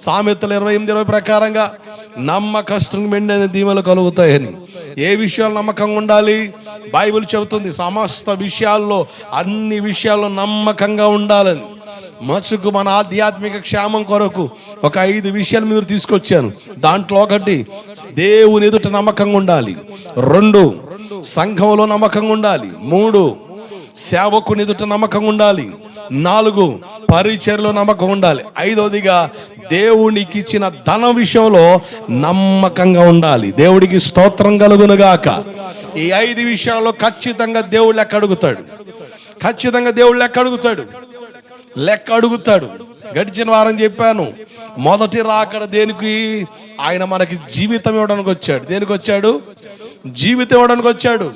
సామెతలు ఇరవై ఎనిమిది ఇరవై ప్రకారంగా నమ్మకష్టం మెండైన దీమలు కలుగుతాయని. ఏ విషయాలు నమ్మకంగా ఉండాలి? బైబిల్ చెబుతుంది సమస్త విషయాల్లో అన్ని విషయాల్లో నమ్మకంగా ఉండాలని. మచ్చుకు మన ఆధ్యాత్మిక క్షేమం కొరకు ఒక ఐదు విషయాలు మీరు తీసుకొచ్చాను. దాంట్లో ఒకటి దేవుని ఎదుట నమ్మకంగా ఉండాలి. రెండు సంఘంలో నమ్మకంగా ఉండాలి. మూడు సేవకుని ఎదుట నమ్మకంగా ఉండాలి. నాలుగు పరిచయలో నమ్మకం ఉండాలి. ఐదవదిగా దేవునికి ఇచ్చిన ధన విషయంలో నమ్మకంగా ఉండాలి. దేవుడికి స్తోత్రం కలుగునుగాక. ఈ ఐదు విషయాల్లో ఖచ్చితంగా దేవుడు లెక్క అడుగుతాడు. ఖచ్చితంగా దేవుడు లెక్క అడుగుతాడు. లెక్క అడుగుతాడు. గడిచిన వారం చెప్పాను. మొదటి రాకడ దేనికి? ఆయన మనకి జీవితం ఇవ్వడానికి వచ్చాడు. దేనికి వచ్చాడు? జీవితం ఇవ్వడానికి వచ్చాడు.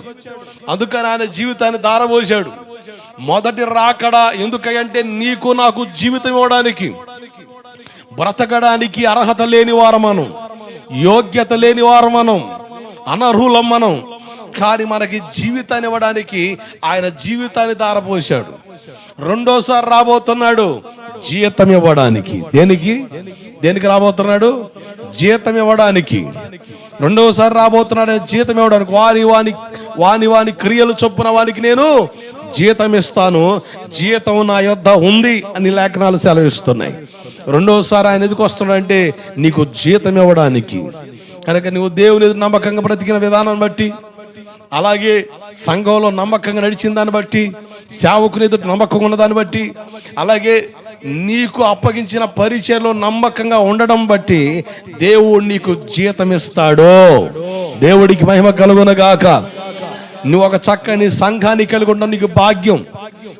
అందుకని ఆయన జీవితాన్ని దారబోశాడు మొదటి రాకడ ఎందుకంటే నీకు నాకు జీవితం ఇవ్వడానికి బ్రతకడానికి అర్హత లేని వారు మనం యోగ్యత లేని వారం మనం అనర్హులం మనం కానీ మనకి జీవితాన్ని ఇవ్వడానికి ఆయన జీవితాన్ని దారపోశాడు రెండోసారి రాబోతున్నాడు జీతం ఇవ్వడానికి. దేనికి? దేనికి రాబోతున్నాడు? జీతం ఇవ్వడానికి. రెండవసారి రాబోతున్నాడు జీతం ఇవ్వడానికి. వాని వాని వాని వాని క్రియలు చొప్పున వానికి నేను జీతం ఇస్తాను జీతం నా యొద్ద ఉంది అని లేఖనాలు సెలవిస్తున్నాయి. రెండవసారి ఆయన ఎందుకు వస్తున్నాడంటే నీకు జీతం ఇవ్వడానికి కనుక నువ్వు దేవుని నమ్మకంగా బ్రతికిన విధానం బట్టి అలాగే సంఘంలో నమ్మకంగా నడిచిన దాన్ని బట్టి సేవకుని ఎదుటి నమ్మకం ఉన్న దాన్ని బట్టి అలాగే నీకు అప్పగించిన పరిచయలో నమ్మకంగా ఉండడం బట్టి దేవుడు నీకు జీతం ఇస్తాడో దేవుడికి మహిమ కలుగునగాక. నువ్వు ఒక చక్కని సంఘాన్ని కలిగి ఉండడం నీకు భాగ్యం.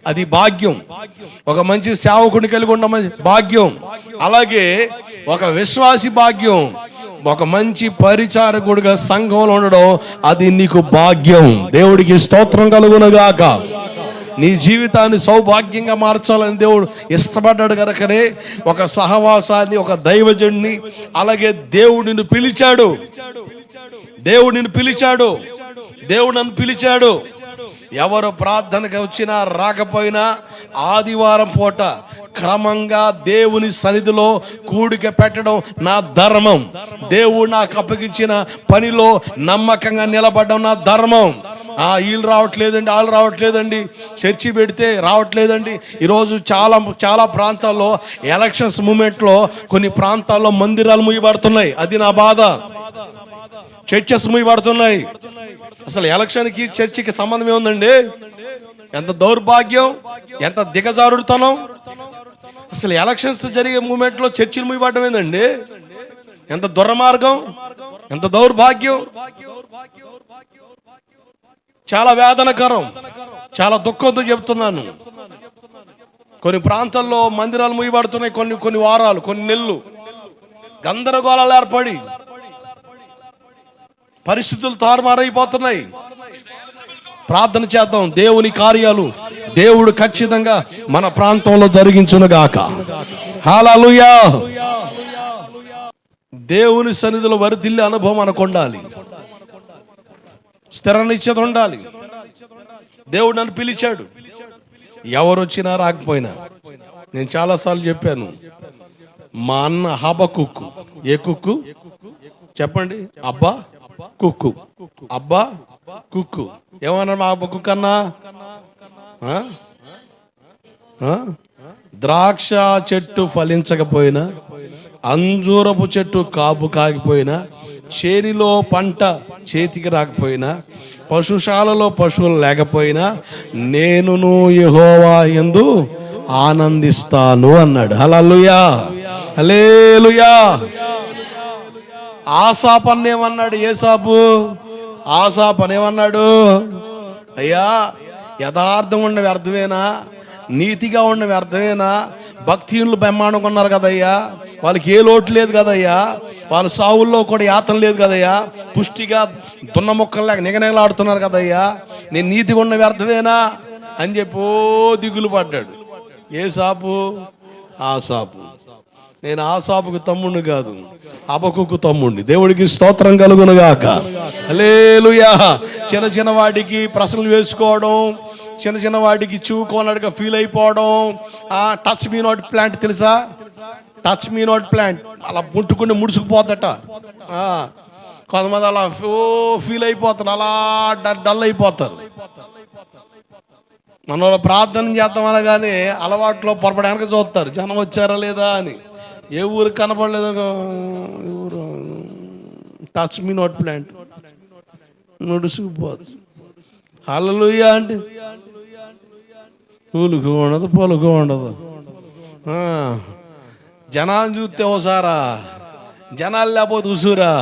అది భాగ్యం. ఒక మంచి సేవకుని కలిగి ఉండడం భాగ్యం. అలాగే ఒక విశ్వాసి భాగ్యం. ఒక మంచి పరిచారకుడిగా సంఘంలో ఉండడం అది నీకు భాగ్యం. దేవుడికి స్తోత్రం కలుగునగాక. నీ జీవితాన్ని సౌభాగ్యంగా మార్చాలని దేవుడు ఇష్టపడ్డాడు కనుకనే ఒక సహవాసాన్ని ఒక దైవజుడిని అలాగే దేవుడిని పిలిచాడు. దేవుడిని పిలిచాడు. దేవుడు నన్ను పిలిచాడు. ఎవరు ప్రార్థనకు వచ్చినా రాకపోయినా ఆదివారం పూట క్రమంగా దేవుని సన్నిధిలో కూడిక పెట్టడం నా ధర్మం. దేవుడు నాకు అప్పగించిన పనిలో నమ్మకంగా నిలబడడం నా ధర్మం. ఆ వీళ్ళు రావట్లేదండి వాళ్ళు రావట్లేదండి. చర్చి పెడితే రావట్లేదండి. ఈరోజు చాలా చాలా ప్రాంతాల్లో ఎలక్షన్స్ మూమెంట్లో కొన్ని ప్రాంతాల్లో మందిరాలు ముయ్యబడుతున్నాయి అది నా బాధ. చర్చెస్ పడుతున్నాయి అసలు ఎలక్షన్కి చర్చికి సంబంధం ఏముందండి? ఎంత దౌర్భాగ్యం ఎంత దిగజారుడుతనం. అసలు ఎలక్షన్స్ జరిగే మూమెంట్లో చర్చిలు ముయ్యబడడం ఏందండి? ఎంత దుర్మార్గం ఎంత దౌర్భాగ్యం. చాలా వేదనకరం చాలా దుఃఖంతో చెప్తున్నాను కొన్ని ప్రాంతాల్లో మందిరాలు ముయ్యబడుతున్నాయి కొన్ని కొన్ని వారాలు కొన్ని నెలలు. గందరగోళాలు ఏర్పడి పరిస్థితులు తారుమారైపోతున్నాయి. ప్రార్థన చేద్దాం దేవుని కార్యాలు దేవుడు ఖచ్చితంగా మన ప్రాంతంలో జరిగించునుగాక. హాలూయా దేవుని సన్నిధిలో వరిదిల్లి అనుభవం మనకు ఉండాలి. స్థిర నిశ్చత ఉండాలి. దేవుడు నన్ను పిలిచాడు. ఎవరు వచ్చినా రాకపోయినా. నేను చాలాసార్లు చెప్పాను. మా అన్న హబ కుక్కు. ఏ కుక్కు? చెప్పండి. అబ్బా కుక్కు. అబ్బా కుక్కు. ఏమన్నా మా అబ్బ కుక్కు అన్నా ద్రాక్ష చెట్టు ఫలించకపోయినా అంజూరపు చెట్టు కాపు కాగిపోయినా చేరిలో పంట చేతికి రాకపోయినా పశుశాలలో పశువులు లేకపోయినా నేనును యహోవా ఎందు ఆనందిస్తాను అన్నాడు. హలలుయా హలేలుయా ఆసాపు అన్నేమన్నాడు ఏసాపు? ఆసాపు అనేమన్నాడు అయ్యా యథార్థం ఉన్న వ్యర్థమేనా? నీతిగా ఉన్న వ్యర్థమేనా? భక్తిహీనులు బ్రహ్మాండంగా ఉన్నారు కదయ్యా. వాళ్ళకి ఏ లోటు లేదు కదయ్యా. వాళ్ళ సావుల్లో కూడా యాతన లేదు కదయ్యా. పుష్టిగా దున్న ముక్కలు లేక నిగనగలాడుతున్నారు కదయ్యా. నేను నీతిగా ఉన్న వ్యర్థమేనా? అని చెప్పి ఓ దిగులు పడ్డాడు. ఏ సాపు ఆ సాపు నేను ఆ తమ్ముడిని కాదు అబకుకు తమ్ముడిని. దేవుడికి స్తోత్రం కలుగునుగాక. లేలుయా చిన్న చిన్న వాటికి ప్రశ్నలు వేసుకోవడం చిన్న చిన్న వాటికి చూకోనట్టుగా ఫీల్ అయిపోవడం. ఆ టచ్ మీ నాట్ ప్లాంట్ తెలుసా? టచ్ మీ నాట్ ప్లాంట్ అలా ముట్టుకుని ముడుచుకుపోతట. కొంతమంది అలా ఫీల్ అయిపోతారు. అలా డల్ అయిపోతారు. మన వాళ్ళు ప్రార్థన చేద్దాం అనగానే అలవాట్లో పొరపడానికి చూస్తారు. జనం వచ్చారా లేదా అని. ఏ ఊరు కనపడలేదు? ఊరు. టచ్ మీ నాట్ ప్లాంట్ నుడుసుకుపోదు హల్లెలూయ అంటే? పూలుకు ఉండదు పొలుకు ఉండదు. జనాలు చూస్తే ఓసారా? జనాలు లేకపోతే ఉసురా?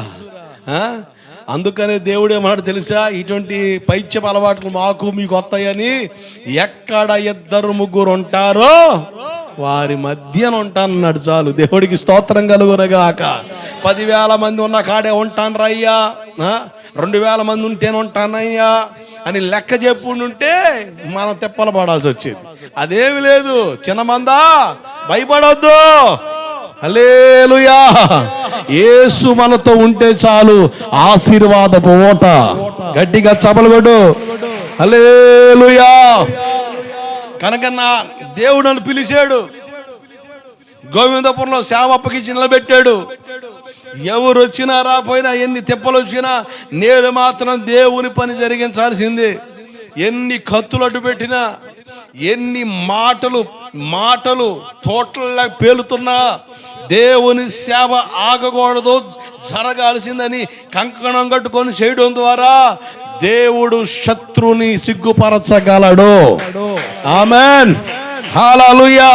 అందుకనే దేవుడు ఏమన్నాడు తెలుసా ఇటువంటి పైత్యపు అలవాట్లు మాకు మీకు వస్తాయని ఎక్కడ ఇద్దరు ముగ్గురు ఉంటారో? వారి మధ్యన ఉంటానన్నాడు చాలు. దేవుడికి స్తోత్రం కలుగునగాక. పదివేల మంది ఉన్న కాడే ఉంటాను రయ్యా రెండు వేల మంది ఉంటేనే ఉంటానయ్యా అని లెక్క చెప్పుంటే మనం తిప్పలు పడాల్సి వచ్చేది. అదేమి లేదు. చిన్న మందా భయపడొద్దు. అలేలుయా ఏసు మనతో ఉంటే చాలు. ఆశీర్వాదపు ఓట. గట్టిగా చపలు కొట్టు. అలేలుయా కనుక నా దేవుడు అని పిలిచాడు. గోవిందపురంలో సేవ అప్పగించి నిలబెట్టాడు. ఎవరు వచ్చినా రాపోయినా ఎన్ని తిప్పలు వచ్చినా నేను మాత్రం దేవుని పని జరిగించాల్సిందే. ఎన్ని కత్తులు అడ్డు పెట్టినా ఎన్ని మాటలు మాటలు తోటల్లో పేలుతున్నా దేవుని సేవ ఆగకూడదు జరగాల్సిందని కంకణం కట్టుకొని చేయడం ద్వారా దేవుడు శత్రుని సిగ్గుపరచగలడు. ఆమెన్. హాలూయా